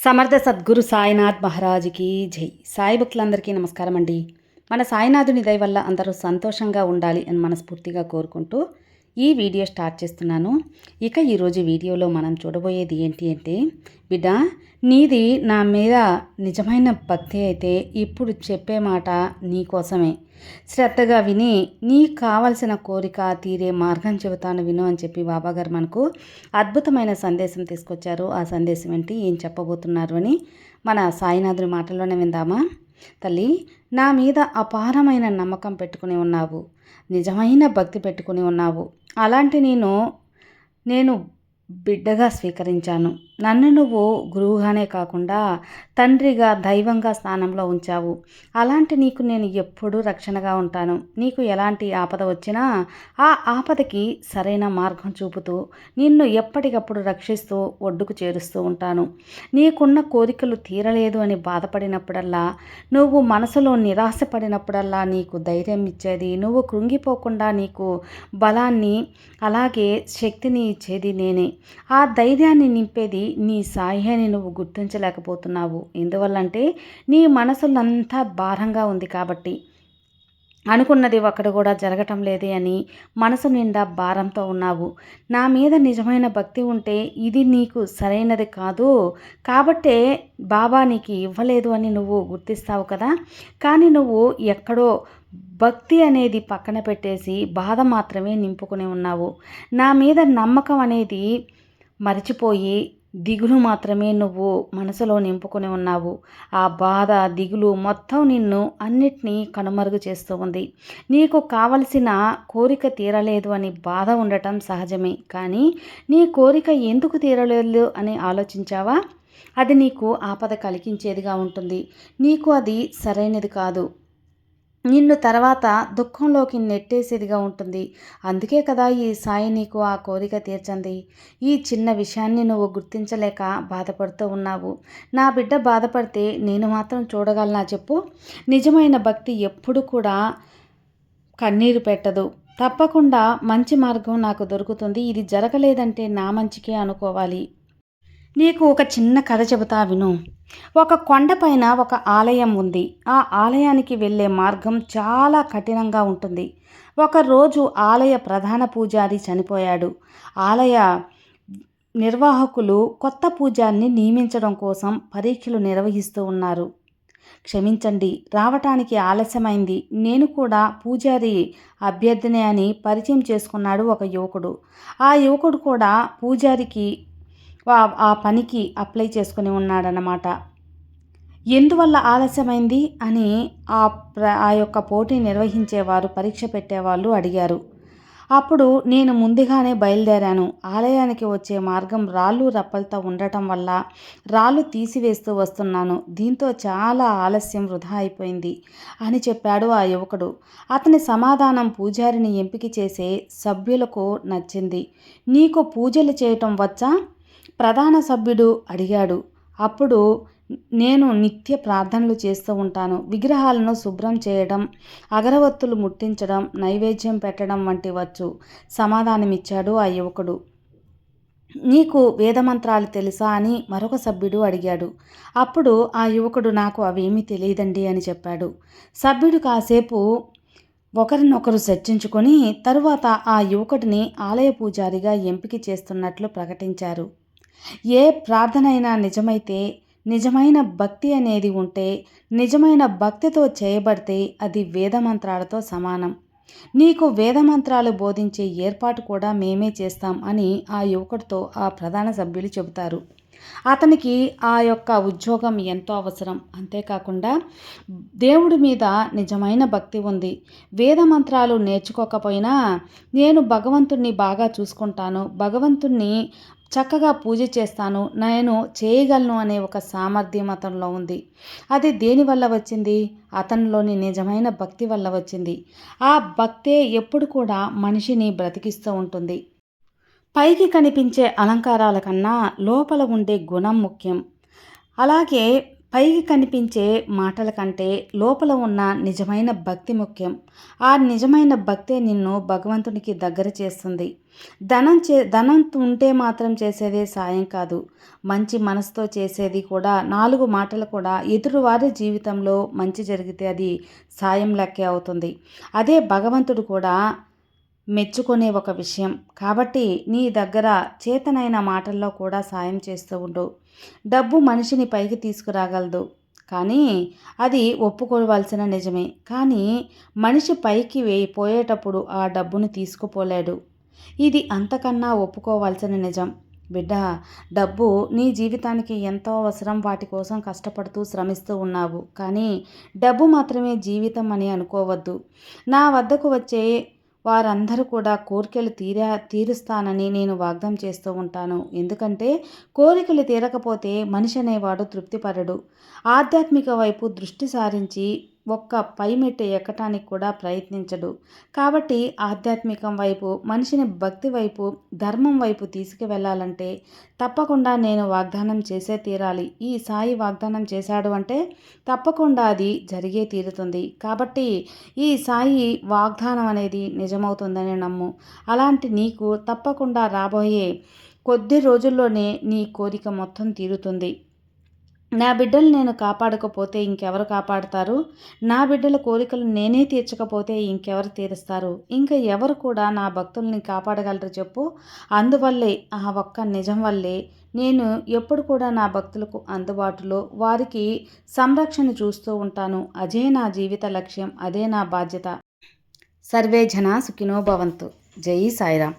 సమర్థ సద్గురు సాయినాథ్ మహారాజుకి జై. సాయి భక్తులందరికీ నమస్కారం అండి మన సాయినాథుని దయ వల్ల అందరూ సంతోషంగా ఉండాలి అని మనస్ఫూర్తిగా కోరుకుంటూ ఈ వీడియో స్టార్ట్ చేస్తున్నాను. ఇక ఈరోజు వీడియోలో మనం చూడబోయేది ఏంటి అంటే బిడ్డ నీది నా మీద నిజమైన భక్తి అయితే ఇప్పుడు చెప్పే మాట నీ కోసమే. శ్రద్ధగా విని నీకు కావలసిన కోరిక తీరే మార్గం చెబుతాను విను అని చెప్పి బాబాగారు మనకు అద్భుతమైన సందేశం తీసుకొచ్చారు. ఆ సందేశం ఏంటి? ఏం చెప్పబోతున్నారు అని మన సాయినాథుని మాటల్లోనే విందామా? తల్లి నా మీద అపారమైన నమ్మకం పెట్టుకుని ఉన్నావు. నిజమైన భక్తి పెట్టుకుని ఉన్నావు. అలాంటి నేను నేను బిడ్డగా స్వీకరించాను. నన్ను నువ్వు గురువుగానే కాకుండా తండ్రిగా దైవంగా స్థానంలో ఉంచావు. అలాంటి నీకు నేను ఎప్పుడూ రక్షణగా ఉంటాను. నీకు ఎలాంటి ఆపద వచ్చినా ఆ ఆపదకి సరైన మార్గం చూపుతూ నిన్ను ఎప్పటికప్పుడు రక్షిస్తూ ఒడ్డుకు చేరుస్తూ ఉంటాను. నీకున్న కోరికలు తీరలేదు అని బాధపడినప్పుడల్లా నువ్వు మనసులో నిరాశపడినప్పుడల్లా నీకు ధైర్యం ఇచ్చేది నువ్వు కృంగిపోకుండా నీకు బలాన్ని అలాగే శక్తిని ఇచ్చేది నేనే. ఆ ధైర్యాన్ని నింపేది నీ సాయి అని నువ్వు గుర్తించలేకపోతున్నావు. ఎందువల్లంటే నీ మనసులంతా భారంగా ఉంది కాబట్టి. అనుకున్నది ఒకటి కూడా జరగటం లేదే అని మనసు నిండా భారంతో ఉన్నావు. నా మీద నిజమైన భక్తి ఉంటే ఇది నీకు సరైనది కాదు. కాబట్టే బాబా నీకు ఇవ్వలేదు అని నువ్వు గుర్తిస్తావు కదా. కానీ నువ్వు ఎక్కడో భక్తి అనేది పక్కన పెట్టేసి బాధ మాత్రమే నింపుకుని ఉన్నావు. నా మీద నమ్మకం అనేది మరిచిపోయి దిగులు మాత్రమే నువ్వు మనసులో నింపుకొని ఉన్నావు. ఆ బాధ దిగులు మొత్తం నిన్ను అన్నిటినీ కనుమరుగు చేస్తూ ఉంది. నీకు కావలసిన కోరిక తీరలేదు అని బాధ ఉండటం సహజమే. కానీ నీ కోరిక ఎందుకు తీరలేదు అని ఆలోచించావా? అది నీకు ఆపద కలిగించేదిగా ఉంటుంది. నీకు అది సరైనది కాదు. నిన్ను తర్వాత దుఃఖంలోకి నెట్టేసేదిగా ఉంటుంది. అందుకే కదా ఈ సాయి నీకు ఆ కోరిక తీర్చంది. ఈ చిన్న విషయాన్ని నువ్వు గుర్తించలేక బాధపడుతూ ఉన్నావు. నా బిడ్డ బాధపడితే నేను మాత్రం చూడగలనా చెప్పు. నిజమైన భక్తి ఎప్పుడు కూడా కన్నీరు పెట్టదు. తప్పకుండా మంచి మార్గం నాకు దొరుకుతుంది. ఇది జరగలేదంటే నా మంచికే అనుకోవాలి. నీకు ఒక చిన్న కథ చెబుతా విను. ఒక కొండపైన ఒక ఆలయం ఉంది. ఆ ఆలయానికి వెళ్ళే మార్గం చాలా కఠినంగా ఉంటుంది. ఒకరోజు ఆలయ ప్రధాన పూజారి చనిపోయాడు. ఆలయ నిర్వాహకులు కొత్త పూజారిని నియమించడం కోసం పరీక్షలు నిర్వహిస్తూ ఉన్నారు. క్షమించండి రావటానికి ఆలస్యమైంది. నేను కూడా పూజారి అభ్యర్థినే అని పరిచయం చేసుకున్నాడు ఒక యువకుడు. ఆ యువకుడు కూడా పూజారికి ఆ పనికి అప్లై చేసుకుని ఉన్నాడనమాట ఎందువల్ల ఆలస్యమైంది అని ఆ ప్ర ఆ యొక్క పోటీ నిర్వహించేవారు పరీక్ష పెట్టేవాళ్ళు అడిగారు. అప్పుడు నేను ముందుగానే బయలుదేరాను. ఆలయానికి వచ్చే మార్గం రాళ్ళు రప్పలతో ఉండటం వల్ల రాళ్ళు తీసివేస్తూ వస్తున్నాను. దీంతో చాలా ఆలస్యం వృధా అయిపోయింది అని చెప్పాడు ఆ యువకుడు. అతని సమాధానం పూజారిని ఎంపిక చేసే సభ్యులకు నచ్చింది. నీకు పూజలు చేయటం వచ్చా? ప్రధాన సభ్యుడు అడిగాడు. అప్పుడు నేను నిత్య ప్రార్థనలు చేస్తూ ఉంటాను. విగ్రహాలను శుభ్రం చేయడం అగరవత్తులు ముట్టించడం నైవేద్యం పెట్టడం వంటి వచ్చు సమాధానమిచ్చాడు ఆ యువకుడు. నీకు వేదమంత్రాలు తెలుసా అని మరొక సభ్యుడు అడిగాడు. అప్పుడు ఆ యువకుడు నాకు అవేమీ తెలియదండి అని చెప్పాడు. సభ్యుడు కాసేపు ఒకరినొకరు చర్చించుకొని తరువాత ఆ యువకుడిని ఆలయ పూజారిగా ఎంపిక చేస్తున్నట్లు ప్రకటించారు. ఏ ప్రార్థన అయినా నిజమైతే నిజమైన భక్తి అనేది ఉంటే నిజమైన భక్తితో చేయబడితే అది వేదమంత్రాలతో సమానం. నీకు వేదమంత్రాలు బోధించే ఏర్పాటు కూడా మేమే చేస్తాం అని ఆ యువకుడితో ఆ ప్రధాన సభ్యులు చెబుతారు. అతనికి ఆ యొక్క ఉద్యోగం ఎంతో అవసరం. అంతేకాకుండా దేవుడి మీద నిజమైన భక్తి ఉంది. వేద మంత్రాలు నేర్చుకోకపోయినా నేను భగవంతుణ్ణి బాగా చూసుకుంటాను. భగవంతుణ్ణి చక్కగా పూజ చేస్తాను నేను చేయగలను అనే ఒక సామర్థ్యం అతనిలో ఉంది. అది దేని వల్ల వచ్చింది? అతనిలోని నిజమైన భక్తి వల్ల వచ్చింది. ఆ భక్తే ఎప్పుడు కూడా మనిషిని బ్రతికిస్తూ ఉంటుంది. పైకి కనిపించే అలంకారాల కన్నా లోపల ఉండే గుణం ముఖ్యం. అలాగే పైకి కనిపించే మాటల కంటే లోపల ఉన్న నిజమైన భక్తి ముఖ్యం. ఆ నిజమైన భక్తే నిన్ను భగవంతునికి దగ్గర చేస్తుంది. ధనం చే ధనం ఉంటే మాత్రం చేసేదే సాయం కాదు. మంచి మనసుతో చేసేది కూడా నాలుగు మాటలు కూడా ఎదురువారి జీవితంలో మంచి జరిగితే అది సాయం లెక్కే అవుతుంది. అదే భగవంతుడు కూడా మెచ్చుకునే ఒక విషయం. కాబట్టి నీ దగ్గర చేతనైన మాటల్లో కూడా సాయం చేస్తూ ఉండు. డబ్బు మనిషిని పైకి తీసుకురాగలదు. కానీ అది ఒప్పుకోవాల్సిన నిజమే. కానీ మనిషి పైకి పోయేటప్పుడు ఆ డబ్బును తీసుకుపోలేడు. ఇది అంతకన్నా ఒప్పుకోవాల్సిన నిజం. బిడ్డ డబ్బు నీ జీవితానికి ఎంతో అవసరం. వాటి కోసం కష్టపడుతూ శ్రమిస్తూ ఉన్నావు. కానీ డబ్బు మాత్రమే జీవితం అని అనుకోవద్దు. నా వద్దకు వచ్చే వారందరూ కూడా కోరికలు తీరా తీరుస్తానని నేను వాగ్దం చేస్తూ ఉంటాను. ఎందుకంటే కోరికలు తీరకపోతే మనిషి అనేవాడు తృప్తిపరడు. ఆధ్యాత్మిక వైపు దృష్టి సారించి ఒక్క పైమెట్టు ఎక్కటానికి కూడా ప్రయత్నించడు. కాబట్టి ఆధ్యాత్మికం వైపు మనిషిని భక్తి వైపు ధర్మం వైపు తీసుకువెళ్ళాలంటే తప్పకుండా నేను వాగ్దానం చేసే తీరాలి. ఈ సాయి వాగ్దానం చేశాడు అంటే తప్పకుండా అది జరిగే తీరుతుంది. కాబట్టి ఈ సాయి వాగ్దానం అనేది నిజమవుతుందని నమ్ము. అలాంటి నీకు తప్పకుండా రాబోయే కొద్ది రోజుల్లోనే నీ కోరిక మొత్తం తీరుతుంది. నా బిడ్డలు నేను కాపాడకపోతే ఇంకెవరు కాపాడతారు? నా బిడ్డల కోరికలు నేనే తీర్చకపోతే ఇంకెవరు తీరుస్తారు? ఇంకా ఎవరు కూడా నా భక్తుల్ని కాపాడగలరు చెప్పు. అందువల్లే ఆ ఒక్క నిజం వల్లే నేను ఎప్పుడు కూడా నా భక్తులకు అందుబాటులో వారికి సంరక్షణ చూస్తూ ఉంటాను. అదే నా జీవిత లక్ష్యం అదే నా బాధ్యత. సర్వే జన సుఖినో భవంతు. జై సాయిరామ్.